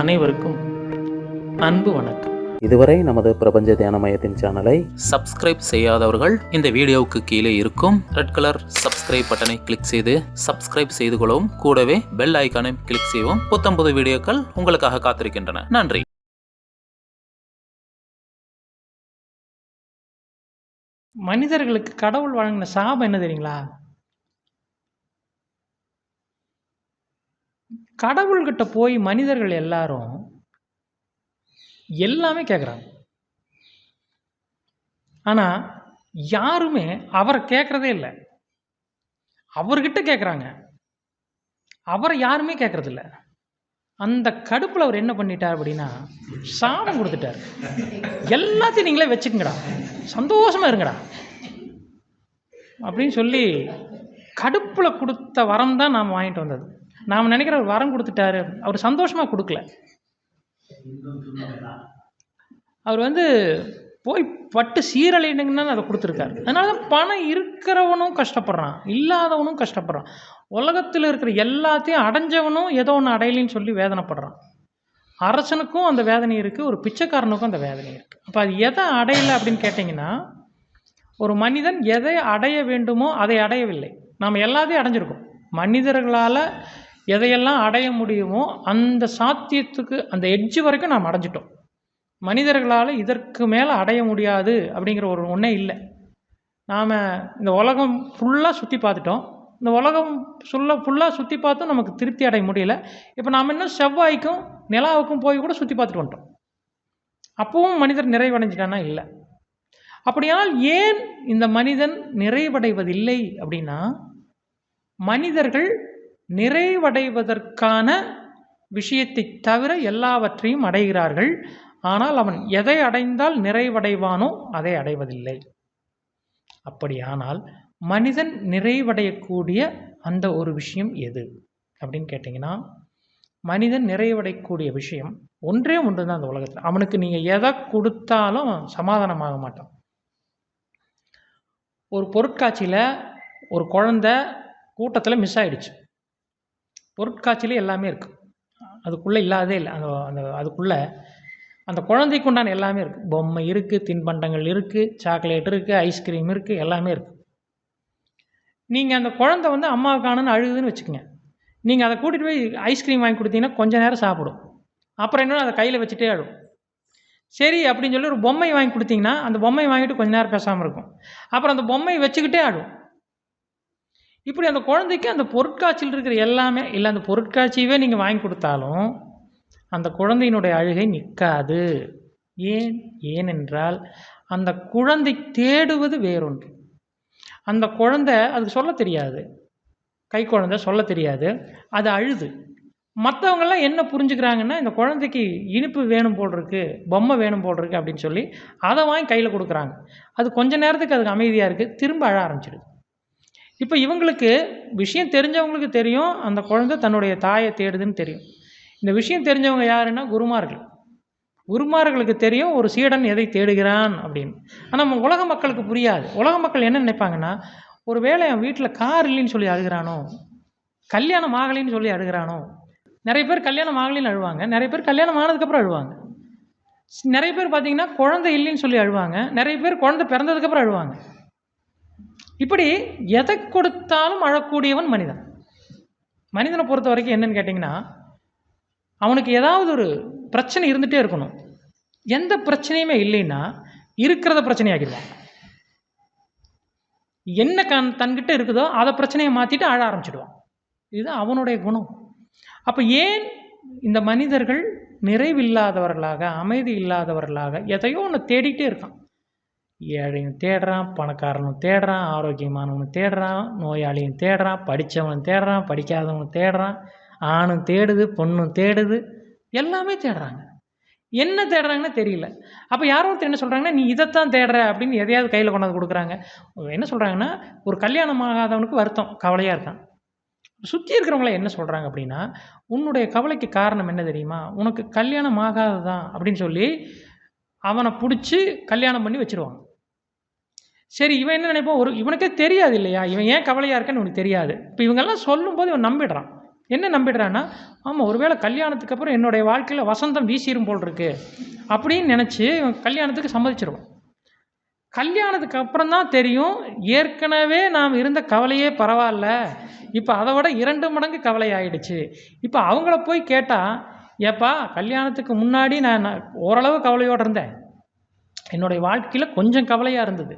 அனைவருக்கும் அன்பு வணக்கம். இதுவரை நமது பிரபஞ்ச தியான மையத்தின் சேனலை சப்ஸ்கிரைப் செய்யாதவர்கள் இந்த வீடியோவுக்கு கீழே இருக்கும் ரெட் கலர் சப்ஸ்கிரைப் பட்டனை கிளிக் செய்து சப்ஸ்கிரைப் செய்து கொள்ளவும். கூடவே பெல் ஐக்கானை கிளிக் செய்யவும். புத்தம்புது வீடியோக்கள் உங்களுக்காக காத்திருக்கின்றன. நன்றி. மனிதர்களுக்கு கடவுள் வழங்கின சாபம் என்ன தெரியுங்களா? கடவுள்கிட்ட போய் மனிதர்கள் எல்லாரும் எல்லாமே கேட்குறாங்க ஆனால் யாருமே அவரை கேட்குறதே இல்லை. அவர்கிட்ட கேட்குறாங்க அவரை யாருமே கேட்குறதில்ல அந்த கடுப்பில் அவர் என்ன பண்ணிட்டார் அப்படின்னா சாபம் கொடுத்துட்டார். எல்லாத்தையும் நீங்களே வச்சுக்கங்கடா. சந்தோஷமாக இருங்கடா. அப்படின்னு சொல்லி கடுப்பில் கொடுத்த வரம் தான் நாம் வாங்கிட்டு வந்தது. நாம் நினைக்கிற ஒரு வரம் கொடுத்துட்டாரு. அவர் சந்தோஷமாக கொடுக்கல. அவர் வந்து போய் பட்டு சீரழினுங்கன்னு அதை கொடுத்துருக்காரு. அதனால தான் பணம் இருக்கிறவனும் கஷ்டப்படுறான். இல்லாதவனும் கஷ்டப்படுறான். உலகத்தில் இருக்கிற எல்லாத்தையும் அடைஞ்சவனும் ஏதோ ஒன்று அடையலைன்னு சொல்லி வேதனைப்படுறான். அரசனுக்கும் அந்த வேதனை இருக்குது ஒரு பிச்சைக்காரனுக்கும் அந்த வேதனை இருக்குது அப்போ அது எதை அடையலை அப்படின்னு கேட்டிங்கன்னா ஒரு மனிதன் எதை அடைய வேண்டுமோ அதை அடையவில்லை. நாம் எல்லாத்தையும் அடைஞ்சிருக்கோம். மனிதர்களால் எதையெல்லாம் அடைய முடியுமோ அந்த சாத்தியத்துக்கு அந்த எட்ஜ் வரைக்கும் நாம் அடைஞ்சிட்டோம். மனிதர்களால் இதற்கு மேலே அடைய முடியாது அப்படிங்கிற ஒரு ஒன்றே இல்லை. நாம் இந்த உலகம் ஃபுல்லாக சுற்றி பார்த்துட்டோம். இந்த உலகம் சொல்ல ஃபுல்லாக சுற்றி பார்த்தும் நமக்கு திருப்தி அடைய முடியல. இப்போ நாம் இன்னும் செவ்வாய்க்கும் நிலாவுக்கும் போய் கூட சுற்றி பார்த்துட்டு வந்துட்டோம். அப்பவும் மனிதர் நிறைவடைஞ்சிட்டானா இல்லை. அப்படியானால் ஏன் இந்த மனிதன் நிறைவடைவதில்லை அப்படின்னா மனிதர்கள் நிறைவடைவதற்கான விஷயத்தை தவிர எல்லாவற்றையும் அடைகிறார்கள். ஆனால் அவன் எதை அடைந்தால் நிறைவடைவானோ அதை அடைவதில்லை. அப்படியானால் மனிதன் நிறைவடையக்கூடிய அந்த ஒரு விஷயம் எது? அப்படின்னு கேட்டிங்கன்னா மனிதன் நிறைவடையக்கூடிய விஷயம் ஒன்றே ஒன்று தான் அந்த உலகத்தில். அவனுக்கு நீங்கள் எதை கொடுத்தாலும் சமாதானமாக மாட்டான். ஒரு பொருட்காட்சியில் ஒரு குழந்த கூட்டத்தில் மிஸ் ஆயிடுச்சு. பொருட்காட்சியிலே எல்லாமே இருக்குது அதுக்குள்ளே இல்லாதே இல்லை. அந்த அந்த அதுக்குள்ளே அந்த குழந்தைக்கு உண்டான எல்லாமே இருக்குது பொம்மை இருக்குது தின்பண்டங்கள் இருக்குது சாக்லேட் இருக்குது ஐஸ்கிரீம் இருக்குது எல்லாமே இருக்குது நீங்கள் அந்த குழந்தை வந்து அம்மாவுக்கானன்னு அழுகுதுன்னு வச்சுக்கோங்க. நீங்கள் அதை கூட்டிகிட்டு போய் ஐஸ்கிரீம் வாங்கி கொடுத்தீங்கன்னா கொஞ்சம் நேரம் சாப்பிடும். அப்புறம் இன்னொன்று அதை கையில் வச்சுட்டே ஆடும். சரி அப்படின்னு சொல்லி ஒரு பொம்மை வாங்கி கொடுத்தீங்கன்னா அந்த பொம்மை வாங்கிட்டு கொஞ்ச நேரம் பேசாமல் இருக்கும். அப்புறம் அந்த பொம்மையை வச்சுக்கிட்டே ஆடும். இப்படி அந்த குழந்தைக்கு அந்த பொருட்காட்சியில் இருக்கிற எல்லாமே இல்லை அந்த பொருட்காட்சியவே நீங்கள் வாங்கி கொடுத்தாலும் அந்த குழந்தையினுடைய அழுகை நிற்காது ஏன்? ஏனென்றால் அந்த குழந்தை தேடுவது வேறொன்று. அந்த குழந்தை அதுக்கு சொல்ல தெரியாது. கை குழந்தை சொல்ல தெரியாது. அது அழுது. மற்றவங்கெல்லாம் என்ன புரிஞ்சுக்கிறாங்கன்னா இந்த குழந்தைக்கு இனிப்பு வேணும் போல் இருக்கு பொம்மை வேணும் போல் இருக்கு அப்படின்னு சொல்லி அதை வாங்கி கையில் கொடுக்குறாங்க. அது கொஞ்ச நேரத்துக்கு அதுக்கு அமைதியாக இருக்குது திரும்ப அழ ஆரம்பிச்சிடுது இப்போ இவங்களுக்கு விஷயம் தெரிஞ்சவங்களுக்கு தெரியும் அந்த குழந்தை தன்னுடைய தாயை தேடுதுன்னு தெரியும். இந்த விஷயம் தெரிஞ்சவங்க யாருன்னா குருமார்கள். குருமார்களுக்கு தெரியும் ஒரு சீடன் எதை தேடுகிறான் அப்படின்னு. ஆனால் நம்ம உலக மக்களுக்கு புரியாது. உலக மக்கள் என்ன நினைப்பாங்கன்னா ஒரு வேளை என் வீட்டில் கார் இல்லைன்னு சொல்லி அழுகிறானோ கல்யாணம் ஆகலைன்னு சொல்லி அழுகிறானோ நிறைய பேர் கல்யாணம் ஆகலைன்னு அழுவாங்க நிறைய பேர் கல்யாணம் ஆனதுக்கப்புறம் அழுவாங்க. நிறைய பேர் பார்த்தீங்கன்னா குழந்தை இல்லைன்னு சொல்லி அழுவாங்க நிறைய பேர் குழந்தை பிறந்ததுக்கப்புறம் அழுவாங்க. இப்படி எதை கொடுத்தாலும் அழக்கூடியவன் மனிதன். மனிதனை பொறுத்த வரைக்கும் என்னன்னு கேட்டிங்கன்னா அவனுக்கு ஏதாவது ஒரு பிரச்சனை இருந்துகிட்டே இருக்கணும். எந்த பிரச்சனையுமே இல்லைன்னா இருக்கிறத பிரச்சனையாக்கிடுவான் என்ன கண் தன்கிட்ட இருக்குதோ அதை பிரச்சனையை மாற்றிட்டு அழ ஆரம்பிச்சிடுவான். இது அவனுடைய குணம். அப்போ ஏன் இந்த மனிதர்கள் நிறைவில்லாதவர்களாக அமைதி இல்லாதவர்களாக எதையோ ஒன்று தேடிக்கிட்டே இருக்கான். ஏழையும் தேடுறான் பணக்காரனும் தேடுறான் ஆரோக்கியமானவனும் தேடுறான் நோயாளியும் தேடுறான் படித்தவனும் தேடுறான் படிக்காதவனும் தேடுறான் ஆணும் தேடுது பொண்ணும் தேடுது எல்லாமே தேடுறாங்க. என்ன தேடுறாங்கன்னு தெரியல. அப்போ யாரோ ஒருத்தர் என்ன சொல்கிறாங்கன்னா நீ இதைத்தான் தேடுற அப்படின்னு எதையாவது கையில் கொண்டாந்து கொடுக்குறாங்க. என்ன சொல்கிறாங்கன்னா ஒரு கல்யாணம் ஆகாதவனுக்கு வருத்தம் கவலையாக இருக்கான். சுற்றி இருக்கிறவங்கள என்ன சொல்கிறாங்க அப்படின்னா உன்னுடைய கவலைக்கு காரணம் என்ன தெரியுமா? உனக்கு கல்யாணம் ஆகாததான் அப்படின்னு சொல்லி அவனை பிடிச்சி கல்யாணம் பண்ணி வச்சுருவாங்க. சரி இவன் என்ன நினைப்பான்? ஒரு இவனுக்கே தெரியாது இல்லையா? இவன் ஏன் கவலையாக இருக்கான்னு இவனுக்கு தெரியாது. இப்போ இவங்கெல்லாம் சொல்லும்போது இவன் நம்பிடுறான். என்ன நம்பிடுறான்னா ஆமாம் ஒருவேளை கல்யாணத்துக்கு அப்புறம் என்னுடைய வாழ்க்கையில் வசந்தம் வீசிரும் போல் இருக்கு அப்படின்னு நினச்சி கல்யாணத்துக்கு சம்மதிச்சிருவான். கல்யாணத்துக்கு அப்புறம் தான் தெரியும் ஏற்கனவே நாம் இருந்த கவலையே பரவாயில்ல. இப்போ அதை விட இரண்டு மடங்கு கவலை ஆயிடுச்சு. இப்போ அவங்கள போய் கேட்டால் ஏப்பா கல்யாணத்துக்கு முன்னாடி நான் ஓரளவு கவலையோடு இருந்தேன். என்னுடைய வாழ்க்கையில் கொஞ்சம் கவலையாக இருந்தது.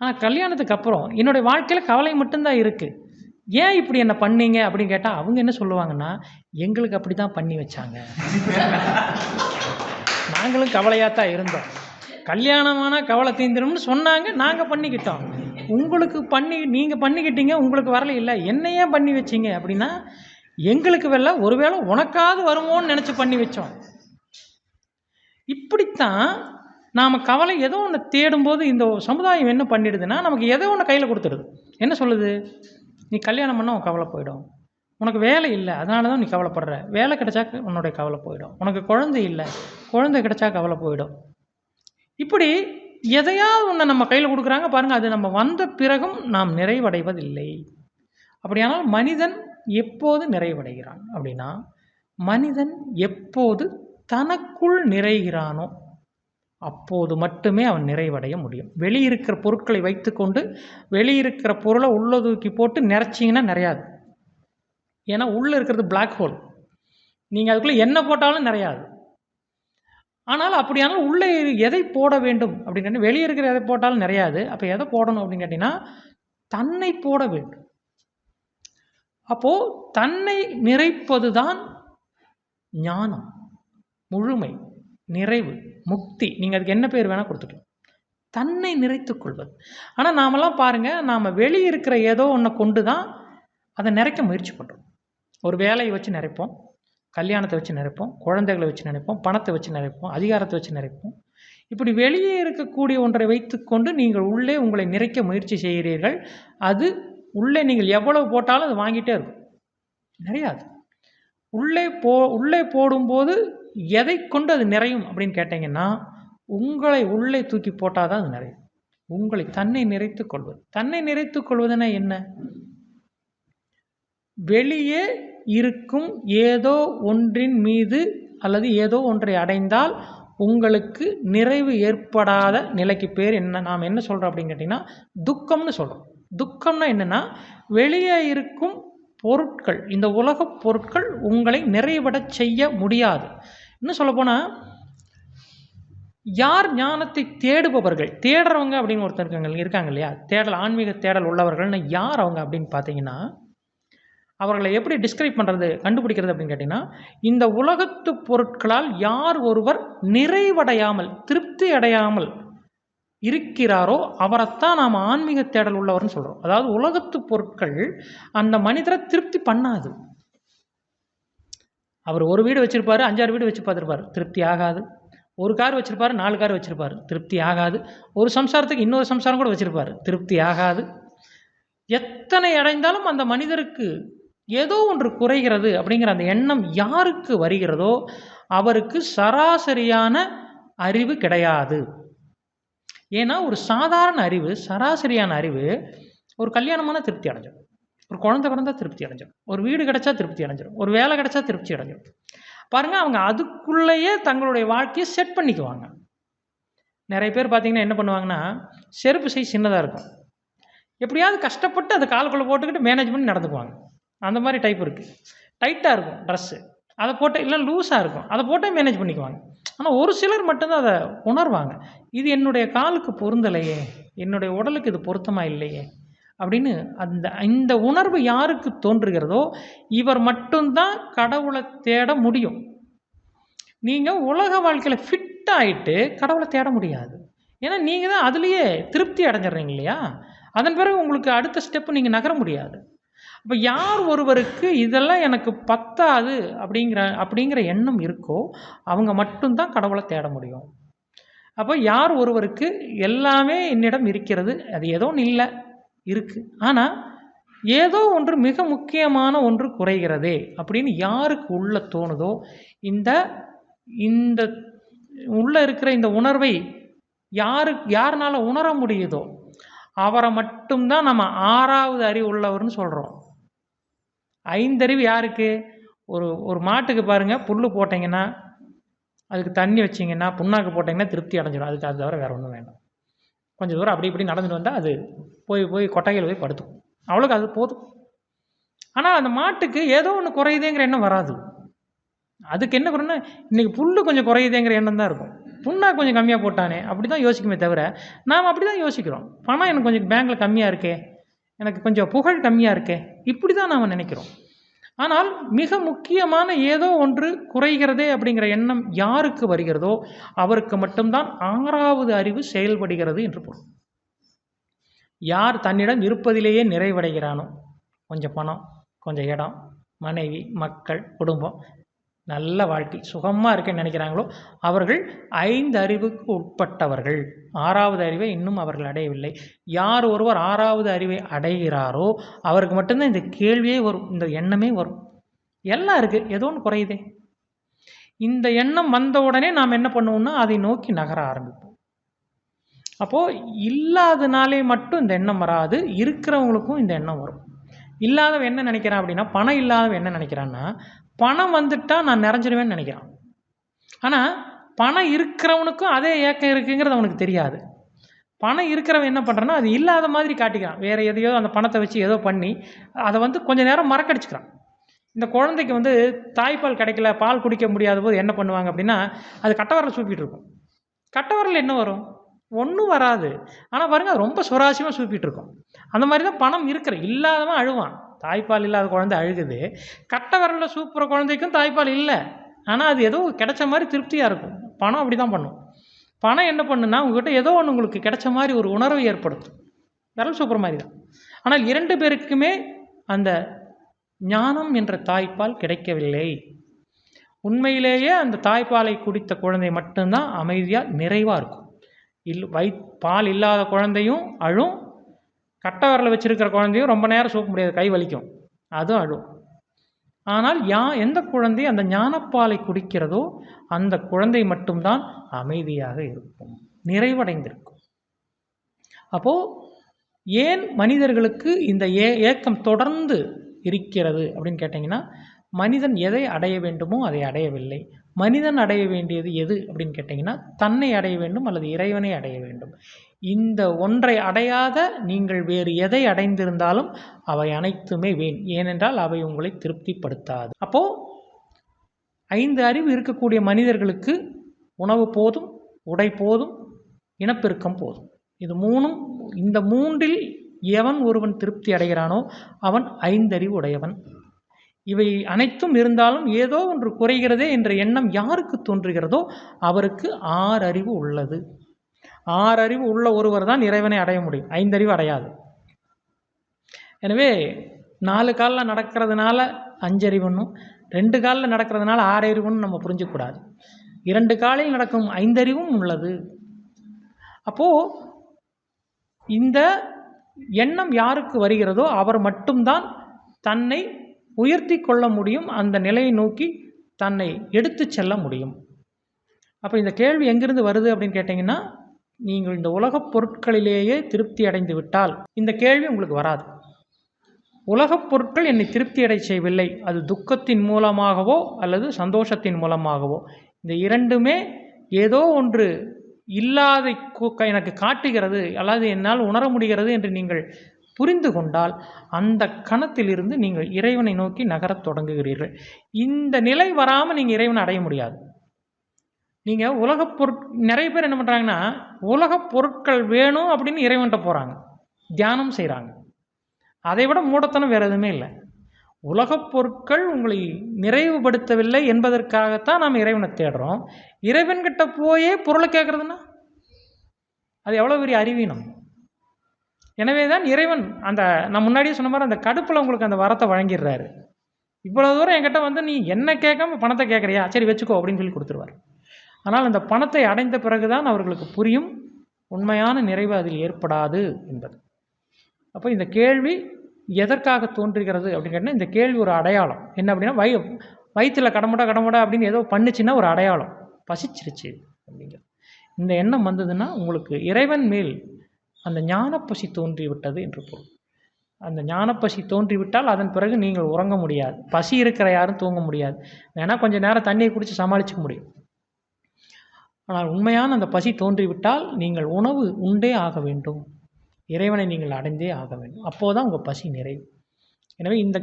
ஆனால் கல்யாணத்துக்கு அப்புறம் என்னுடைய வாழ்க்கையில் கவலை மட்டும்தான் இருக்குது ஏன் இப்படி என்ன பண்ணீங்க? அப்படின்னு கேட்டால் அவங்க என்ன சொல்லுவாங்கன்னா எங்களுக்கு அப்படி தான் பண்ணி வச்சாங்க. நாங்களும் கவலையாக தான் இருந்தோம் கல்யாணமான கவலை தீந்துரும்னு சொன்னாங்க நாங்கள் பண்ணிக்கிட்டோம். உங்களுக்கு பண்ணி நீங்கள் பண்ணிக்கிட்டீங்க உங்களுக்கு வரல இல்லை. என்ன ஏன் பண்ணி வச்சீங்க? அப்படின்னா எங்களுக்கு வெளில ஒருவேளை உனக்காவது வருமோன்னு நினச்சி பண்ணி வச்சோம். இப்படித்தான் நாம் கவலை ஏதோ ஒன்று தேடும்போது இந்த சமுதாயம் என்ன பண்ணிடுதுன்னா நமக்கு ஏதோ ஒன்று கையில் கொடுத்துடுது. என்ன சொல்லுது? நீ கல்யாணம் பண்ணால் உன் கவலை போயிடும். உனக்கு வேலை இல்லை அதனால தான் நீ கவலைப்படுற. வேலை கிடைச்சா உன்னுடைய கவலை போயிடும். உனக்கு குழந்தை இல்லை குழந்தை கிடைச்சா கவலை போயிடும். இப்படி எதையாவது ஒன்று நம்ம கையில் கொடுக்குறாங்க பாருங்கள் அது நம்ம வந்த பிறகும் நாம் நிறைவடைவதில்லை. அப்படியானால் மனிதன் எப்போது நிறைவடைகிறான் அப்படின்னா மனிதன் எப்போது தனக்குள் நிறைகிறானோ அப்போது மட்டுமே அவன் நிறைவடைய முடியும். வெளியிருக்கிற பொருட்களை வைத்துக்கொண்டு வெளியிருக்கிற பொருளை உள்ள தூக்கி போட்டு நிறைச்சிங்கன்னா நிறையாது. ஏன்னா உள்ளே இருக்கிறது பிளாக் ஹோல் நீங்கள் அதுக்குள்ளே என்ன போட்டாலும் நிறையாது. ஆனால் அப்படியானால் உள்ளே எதை போட வேண்டும் அப்படின்னு கேட்டா, வெளியே இருக்கிற எதை போட்டாலும் நிறையாது. அப்போ எதை போடணும் அப்படின்னு கேட்டிங்கன்னா தன்னை போட வேண்டும். அப்போது தன்னை நிறைப்பது தான் ஞானம் முழுமை. நிறைவு முக்தி. நீங்கள் அதுக்கு என்ன பேர் வேணால் கொடுத்துக்கலாம். தன்னை நிறைத்து கொள்வது. ஆனால் நாமெல்லாம் பாருங்கள் நாம் வெளியே இருக்கிற ஏதோ ஒன்றை கொண்டு தான் அதை நிறைக்க முயற்சி பண்ணுறோம் ஒரு வேலையை வச்சு நிறைப்போம் கல்யாணத்தை வச்சு நிறைப்போம் குழந்தைகளை வச்சு நினைப்போம் பணத்தை வச்சு நிறைப்போம் அதிகாரத்தை வச்சு நிறைப்போம். இப்படி வெளியே இருக்கக்கூடிய ஒன்றை வைத்துக்கொண்டு நீங்கள் உள்ளே உங்களை நிறைக்க முயற்சி செய்கிறீர்கள். அது உள்ளே நீங்கள் எவ்வளவு போட்டாலும் அது வாங்கிட்டே இருக்கும். நிறையாது. உள்ளே போ உள்ளே போடும்போது எதை கொண்டு அது நிறையும் அப்படின்னு கேட்டிங்கன்னா உங்களை உள்ளே தூக்கி போட்டால் தான் அது நிறையும். உங்களை தன்னை நிறைத்து கொள்வது. தன்னை நிறைத்து கொள்வதுனா என்ன? வெளியே இருக்கும் ஏதோ ஒன்றின் மீது அல்லது ஏதோ ஒன்றை அடைந்தால் உங்களுக்கு நிறைவு ஏற்படாத நிலைக்கு பேர் என்ன? நாம் என்ன சொல்கிறோம் அப்படின்னு கேட்டிங்கன்னா துக்கம்னு சொல்கிறோம் துக்கம்னா என்னென்னா வெளியே இருக்கும் பொருட்கள் இந்த உலகப் பொருட்கள் உங்களை நிறைவடச் செய்ய முடியாது. இன்னும் சொல்லப்போனால் யார் ஞானத்தை தேடுபவர்கள் தேடுறவங்க அப்படின்னு ஒருத்தருக்காங்க இருக்காங்க இல்லையா? தேடல் ஆன்மீக தேடல் உள்ளவர்கள்னு யார் அவங்க அப்படின்னு பார்த்தீங்கன்னா அவர்களை எப்படி டிஸ்கிரைப் பண்ணுறது கண்டுபிடிக்கிறது அப்படின்னு கேட்டிங்கன்னா இந்த உலகத்து பொருட்களால் யார் ஒருவர் நிறைவடையாமல் திருப்தி அடையாமல் இருக்கிறாரோ அவரைத்தான் நாம் ஆன்மீக தேடல் உள்ளவர்னு சொல்கிறோம் அதாவது உலகத்து பொருட்கள் அந்த மனிதரை திருப்தி பண்ணாது. அவர் ஒரு வீடு வச்சுருப்பாரு அஞ்சாறு வீடு வச்சு பார்த்துருப்பாரு. திருப்தி ஆகாது. ஒரு கார் வச்சுருப்பாரு நாலு கார் வச்சுருப்பாரு. திருப்தி ஆகாது. ஒரு சம்சாரத்துக்கு இன்னொரு சம்சாரம் கூட வச்சுருப்பார். திருப்தி ஆகாது. எத்தனை அடைந்தாலும் அந்த மனிதருக்கு ஏதோ ஒன்று குறைகிறது அப்படிங்கிற அந்த எண்ணம் யாருக்கு வருகிறதோ அவருக்கு சராசரியான அறிவு கிடையாது. ஏன்னா ஒரு சாதாரண அறிவு சராசரியான அறிவு ஒரு கல்யாணமான திருப்தி அடைஞ்சிடும். ஒரு குழந்த பிறந்தா திருப்தி அடைஞ்சிடும். ஒரு வீடு கிடைச்சா திருப்தி அடைஞ்சிடும். ஒரு வேலை கிடைச்சா திருப்தி அடைஞ்சிடும். பாருங்கள் அவங்க அதுக்குள்ளேயே தங்களுடைய வாழ்க்கையை செட் பண்ணிக்குவாங்க. நிறைய பேர் பார்த்தீங்கன்னா என்ன பண்ணுவாங்கன்னா செருப்பு சைஸ் சின்னதாக இருக்கும். எப்படியாவது கஷ்டப்பட்டு அதை காலுக்குள்ளே போட்டுக்கிட்டு மேனேஜ் பண்ணி நடந்துக்குவாங்க. அந்த மாதிரி டைப் இருக்குது டைட்டாக இருக்கும் ட்ரெஸ்ஸு அதை போட்டு இல்லை லூஸாக இருக்கும். அதை போட்டே மேனேஜ் பண்ணிக்குவாங்க. ஆனால் ஒரு சிலர் மட்டும்தான் அதை உணர்வாங்க. இது என்னுடைய காலுக்கு பொருந்தலையே என்னுடைய உடலுக்கு இது பொருத்தமாக இல்லையே அப்படின்னு அந்த இந்த உணர்வு யாருக்கு தோன்றுகிறதோ இவர் மட்டும்தான் கடவுளை தேட முடியும். நீங்கள் உலக வாழ்க்கையில் ஃபிட் ஆகிட்டு கடவுளை தேட முடியாது. ஏன்னா நீங்கள் தான் அதுலேயே திருப்தி அடைஞ்சிடுறீங்க இல்லையா? அதன் பிறகு உங்களுக்கு அடுத்த ஸ்டெப்பு நீங்கள் நகர முடியாது. இப்போ யார் ஒருவருக்கு இதெல்லாம் எனக்கு பத்தாது அப்படிங்கிற அப்படிங்கிற எண்ணம் இருக்கோ அவங்க மட்டும்தான் கடவுளை தேட முடியும். அப்போ யார் ஒருவருக்கு எல்லாமே என்னிடம் இருக்கிறது அது ஏதோ ஒன்று இல்லை இருக்குது ஆனால் ஏதோ ஒன்று மிக முக்கியமான ஒன்று குறைகிறதே அப்படின்னு யாருக்கு உள்ள தோணுதோ இந்த இந்த உள்ளே இருக்கிற இந்த உணர்வை யாரு யாருனால உணர முடியுதோ அவரை மட்டும்தான் நம்ம ஆறாவது அறிவு உள்ளவர்னு சொல்கிறோம் ஐந்தறிவு யாருக்கு? ஒரு ஒரு மாட்டுக்கு பாருங்கள் புல் போட்டிங்கன்னா அதுக்கு தண்ணி வச்சிங்கன்னா புண்ணாக்கு போட்டிங்கன்னா திருப்தி அடைஞ்சிடும். அதுக்கு அது தவிர வேறு ஒன்றும் வேண்டாம். கொஞ்சம் தூரம் அப்படி இப்படி நடந்துட்டு வந்தால் அது போய் போய் கொட்டகையில் போய் படுத்துக்கும். அவ்வளோக்கு அது போதும். ஆனால் அந்த மாட்டுக்கு ஏதோ ஒன்று குறையுதேங்கிற எண்ணம் வராது. அதுக்கு என்ன பண்ணணும்னா இன்றைக்கி புல் கொஞ்சம் குறையுதேங்கிற எண்ணம் தான் இருக்கும். புண்ணாக கொஞ்சம் கம்மியாக போட்டானே அப்படி தான் யோசிக்குமே தவிர நாம் அப்படி தான் யோசிக்கிறோம். பணம் எனக்கு கொஞ்சம் பேங்க்கில் கம்மியாக இருக்கே எனக்கு கொஞ்சம் புகழ் கம்மியாக இருக்கே இப்படி தான் நாம் நினைக்கிறோம். ஆனால் மிக முக்கியமான ஏதோ ஒன்று குறைகிறதே அப்படிங்கிற எண்ணம் யாருக்கு வருகிறதோ அவருக்கு மட்டும்தான் ஆறாவது அறிவு செயல்படுகிறது என்று பொருள். யார் தன்னிடம் இருப்பதிலேயே நிறைவடைகிறானோ கொஞ்சம் பணம் கொஞ்சம் இடம் மனைவி மக்கள் குடும்பம் நல்ல வாழ்க்கை சுகமாக இருக்கேன்னு நினைக்கிறாங்களோ அவர்கள் ஐந்து அறிவுக்கு உட்பட்டவர்கள். ஆறாவது அறிவை இன்னும் அவர்கள் அடையவில்லை. யார் ஒருவர் ஆறாவது அறிவை அடைகிறாரோ அவருக்கு மட்டும்தான் இந்த கேள்வியே வரும் இந்த எண்ணமே வரும். எல்லாம் இருக்குது ஏதோ ஒன்று குறையுதே. இந்த எண்ணம் வந்த உடனே நாம் என்ன பண்ணுவோம்னா அதை நோக்கி நகர ஆரம்பிப்போம். அப்போது இல்லாதனாலே மட்டும் இந்த எண்ணம் வராது இருக்கிறவங்களுக்கும் இந்த எண்ணம் வரும். இல்லாதவன் என்ன நினைக்கிறான் அப்படின்னா பணம் இல்லாதவன் என்ன நினைக்கிறான்னா பணம் வந்துட்டால் நான் நிறைஞ்சிருவேன்னு நினைக்கிறான். ஆனால் பணம் இருக்கிறவனுக்கும் அதே ஏக்கம் இருக்குங்கிறது அவனுக்கு தெரியாது. பணம் இருக்கிறவன் என்ன பண்ணுறான்னா அது இல்லாத மாதிரி காட்டிக்கிறான். வேறு எதையோ அந்த பணத்தை வச்சு ஏதோ பண்ணி அதை வந்து கொஞ்சம் நேரம் மறக்கடிச்சுக்கிறான். இந்த குழந்தைக்கு வந்து தாய்ப்பால் கிடைக்கல பால் குடிக்க முடியாத போது என்ன பண்ணுவாங்க அப்படின்னா அது கட்டவரில் சூப்பிட்டு இருக்கும். கட்டவரில் என்ன வரும்? ஒன்றும் வராது. ஆனால் பாருங்கள் ரொம்ப சுவாரஸ்யமாக சூப்பிட்டு இருக்கும் அந்த மாதிரி தான் பணம் இருக்கிற இல்லாதவன் அழுவான். தாய்ப்பால் இல்லாத குழந்தை அழுகுது. கட்ட விரலில் சூப்புற குழந்தைக்கும் தாய்ப்பால் இல்லை. ஆனால் அது ஏதோ கிடைச்ச மாதிரி திருப்தியாக இருக்கும். பணம் அப்படி தான் பண்ணும். பணம் என்ன பண்ணுன்னா உங்ககிட்ட ஏதோ ஒன்று உங்களுக்கு கிடைச்ச மாதிரி ஒரு உணர்வை ஏற்படுத்தும். விரல் சூப்புற மாதிரி தான் ஆனால் இரண்டு பேருக்குமே அந்த ஞானம் என்ற தாய்ப்பால் கிடைக்கவில்லை. உண்மையிலேயே அந்த தாய்ப்பாலை குடித்த குழந்தை மட்டும்தான் அமைதியாக நிறைவாக இருக்கும். இல் வை பால் இல்லாத குழந்தையும் அழும். கட்டை விரல வச்சிருக்கிற குழந்தையும் ரொம்ப நேரம் சூக்க முடியாது கை வலிக்கும். அதுவும் அழும். ஆனால் யா எந்த குழந்தை அந்த ஞானப்பாலை குடிக்கிறதோ அந்த குழந்தை மட்டும்தான் அமைதியாக இருக்கும் நிறைவடைந்திருக்கும். அப்போது ஏன் மனிதர்களுக்கு இந்த ஏ ஏக்கம் தொடர்ந்து இருக்கிறது அப்படின்னு கேட்டிங்கன்னா மனிதன் எதை அடைய வேண்டுமோ அதை அடையவில்லை. மனிதன் அடைய வேண்டியது எது அப்படின்னு கேட்டிங்கன்னா தன்னை அடைய வேண்டும் அல்லது இறைவனை அடைய வேண்டும். இந்த ஒன்றை அடையாத நீங்கள் வேறு எதை அடைந்திருந்தாலும் அவை அனைத்துமே வீண். ஏனென்றால் அவை உங்களை திருப்திப்படுத்தாது. அப்போது ஐந்து அறிவு இருக்கக்கூடிய மனிதர்களுக்கு உணவு போதும் உடை போதும் இனப்பெருக்கம் போதும். இது மூணும் இந்த மூன்றில் எவன் ஒருவன் திருப்தி அடைகிறானோ அவன் ஐந்தறிவு உடையவன். இவை அனைத்தும் இருந்தாலும் ஏதோ ஒன்று குறைகிறதே என்ற எண்ணம் யாருக்கு தோன்றுகிறதோ அவருக்கு ஆறறிவு உள்ளது. ஆறறிவு உள்ள ஒருவர் தான் இறைவனை அடைய முடியும். ஐந்தறிவு அடையாது. எனவே நாலு காலில் நடக்கிறதுனால அஞ்சறிவுன்னும் ரெண்டு காலில் நடக்கிறதுனால ஆறறிவுன்னு நம்ம புரிஞ்சக்கூடாது இரண்டு காலில் நடக்கும் ஐந்தறிவும் உள்ளது. அப்போது இந்த எண்ணம் யாருக்கு வருகிறதோ அவர் மட்டும்தான் தன்னை உயர்த்தி கொள்ள முடியும் அந்த நிலையை நோக்கி தன்னை எடுத்து செல்ல முடியும். அப்போ இந்த கேள்வி எங்கிருந்து வருது அப்படின்னு கேட்டிங்கன்னா நீங்கள் இந்த உலகப் பொருட்களிலேயே திருப்தி அடைந்து விட்டால் இந்த கேள்வி உங்களுக்கு வராது. உலகப் பொருட்கள் என்னை திருப்தி அடை செய்யவில்லை. அது துக்கத்தின் மூலமாகவோ அல்லது சந்தோஷத்தின் மூலமாகவோ. இந்த இரண்டுமே ஏதோ ஒன்று இல்லாத எனக்கு காட்டுகிறது அல்லது என்னால் உணர முடிகிறது என்று நீங்கள் புரிந்து கொண்டால் அந்த கணத்திலிருந்து நீங்கள் இறைவனை நோக்கி நகரத் தொடங்குகிறீர்கள். இந்த நிலை வராமல் நீங்கள் இறைவனை அடைய முடியாது. நீங்கள் உலகப் பொருட் நிறைய பேர் என்ன பண்ணுறாங்கன்னா உலகப் பொருட்கள் வேணும் அப்படின்னு இறைவன்கிட்ட போகிறாங்க தியானம் செய்கிறாங்க அதை விட மூடத்தனம் வேறு எதுவுமே இல்லை. உலகப் பொருட்கள் உங்களை நிறைவுபடுத்தவில்லை என்பதற்காகத்தான் நாம் இறைவனை தேடுறோம். இறைவன்கிட்ட போயே பொருளை கேட்குறதுன்னா அது எவ்வளோ பெரிய அறிவீனம்? எனவே தான் இறைவன் அந்த நான் முன்னாடியே சொன்ன மாதிரி அந்த கடுப்பில் உங்களுக்கு அந்த வரத்தை வழங்கிடுறாரு. இவ்வளோ தூரம் என்கிட்ட வந்து நீ என்ன கேட்காம பணத்தை கேட்குறியா? சரி வச்சுக்கோ அப்படின்னு சொல்லி கொடுத்துருவார். ஆனால் அந்த பணத்தை அடைந்த பிறகுதான் அவர்களுக்கு புரியும் உண்மையான நிறைவு அதில் ஏற்படாது என்பது. அப்போ இந்த கேள்வி எதற்காக தோன்றுகிறது அப்படின்னு கேட்டால் இந்த கேள்வி ஒரு அடையாளம். என்ன அப்படின்னா வய வயிற்றில் கடமுடா கடமுடா அப்படின்னு ஏதோ பண்ணுச்சுன்னா ஒரு அடையாளம். பசிச்சிருச்சு அப்படிங்கிறது இந்த எண்ணம் வந்ததுன்னா உங்களுக்கு இறைவன் மேல் அந்த ஞானப்பசி தோன்றிவிட்டது என்று பொருள். அந்த ஞானப்பசி தோன்றிவிட்டால் அதன் பிறகு நீங்கள் உறங்க முடியாது. பசி இருக்கிற யாரும் தூங்க முடியாது. வேணால் கொஞ்சம் நேரம் தண்ணியை குடித்து சமாளிச்சுக்க முடியும். ஆனால் உண்மையான அந்த பசி தோன்றிவிட்டால் நீங்கள் உணவு உண்டே ஆக வேண்டும். இறைவனை நீங்கள் அடைந்தே ஆக வேண்டும். அப்போது தான் உங்கள் பசி நிறைவு எனவே இந்த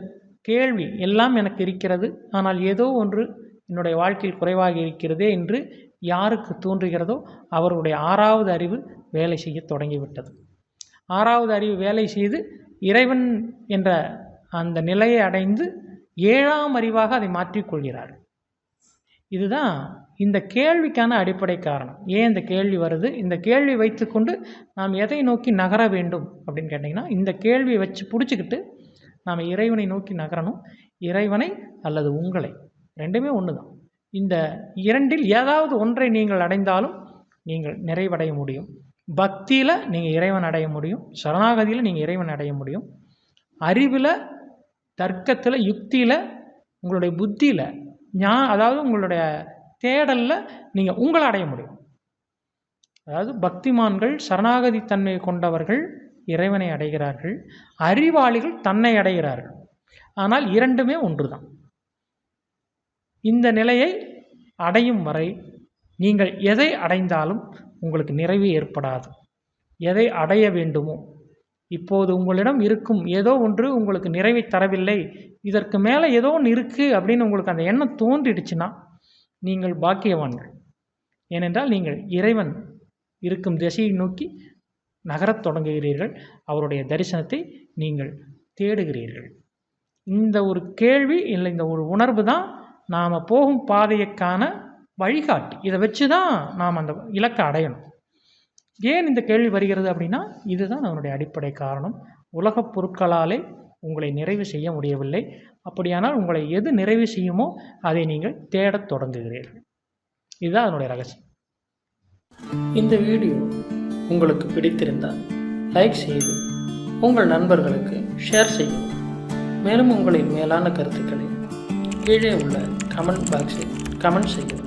கேள்வி எல்லாம் எனக்கு இருக்கிறது. ஆனால் ஏதோ ஒன்று என்னுடைய வாழ்க்கையில் குறைவாக இருக்கிறதே என்று யாருக்கு தோன்றுகிறதோ அவருடைய ஆறாவது அறிவு வேலை செய்ய தொடங்கிவிட்டது. ஆறாவது அறிவு வேலை செய்து இறைவன் என்ற அந்த நிலையை அடைந்து ஏழாம் அறிவாக அதை மாற்றிக்கொள்கிறார் இதுதான் இந்த கேள்விக்கான அடிப்படை காரணம். ஏன் இந்த கேள்வி வருது? இந்த கேள்வி வைத்துக்கொண்டு நாம் எதை நோக்கி நகர வேண்டும் அப்படின்னு கேட்டிங்கன்னா இந்த கேள்வியை வச்சு பிடிச்சிக்கிட்டு நாம் இறைவனை நோக்கி நகரணும். இறைவனை அல்லது உங்களை. ரெண்டுமே ஒன்று தான் இந்த இரண்டில் ஏதாவது ஒன்றை நீங்கள் அடைந்தாலும் நீங்கள் நிறைவடைய முடியும். பக்தியில் நீங்கள் இறைவன் அடைய முடியும். சரணாகதியில் நீங்கள் இறைவன் அடைய முடியும். அறிவில் தர்க்கத்தில் யுக்தியில் உங்களுடைய புத்தியில் ஞா அதாவது உங்களுடைய தேடலில் நீங்கள் உங்களை அடைய முடியும். அதாவது பக்திமான்கள் சரணாகதி தன்மை கொண்டவர்கள் இறைவனை அடைகிறார்கள். அறிவாளிகள் தன்னை அடைகிறார்கள். ஆனால் இரண்டுமே ஒன்றுதான். இந்த நிலையை அடையும் வரை நீங்கள் எதை அடைந்தாலும் உங்களுக்கு நிறைவு ஏற்படாது. எதை அடைய வேண்டுமோ. இப்போது உங்களிடம் இருக்கும் ஏதோ ஒன்று உங்களுக்கு நிறைவை தரவில்லை. இதற்கு மேலே ஏதோ ஒன்று இருக்குது அப்படின்னு உங்களுக்கு அந்த எண்ணம் தோன்றிடுச்சுன்னா நீங்கள் பாக்கியவான்கள். ஏனென்றால் நீங்கள் இறைவன் இருக்கும் திசையை நோக்கி நகரத் தொடங்குகிறீர்கள். அவருடைய தரிசனத்தை நீங்கள் தேடுகிறீர்கள். இந்த ஒரு கேள்வி இல்லை இந்த ஒரு உணர்வு தான் நாம் போகும் பாதையைக்கான வழிகாட்டி. இதை வச்சு தான் நாம் அந்த இலக்கை அடையணும். ஏன் இந்த கேள்வி வருகிறது அப்படின்னா இதுதான் அதனுடைய அடிப்படை காரணம். உலகப் பொருட்களாலே உங்களை நிறைவு செய்ய முடியவில்லை. அப்படியானால் உங்களை எது நிறைவு செய்யுமோ அதை நீங்கள் தேடத் தொடங்குகிறீர்கள். இதுதான் அதனுடைய ரகசியம். இந்த வீடியோ உங்களுக்கு பிடித்திருந்தால் லைக் செய்து உங்கள் நண்பர்களுக்கு ஷேர் செய்யும் மேலும் உங்களின் மேலான கருத்துக்களை கீழே உள்ள கமெண்ட் பாக்ஸில் கமெண்ட் செய்யவும்.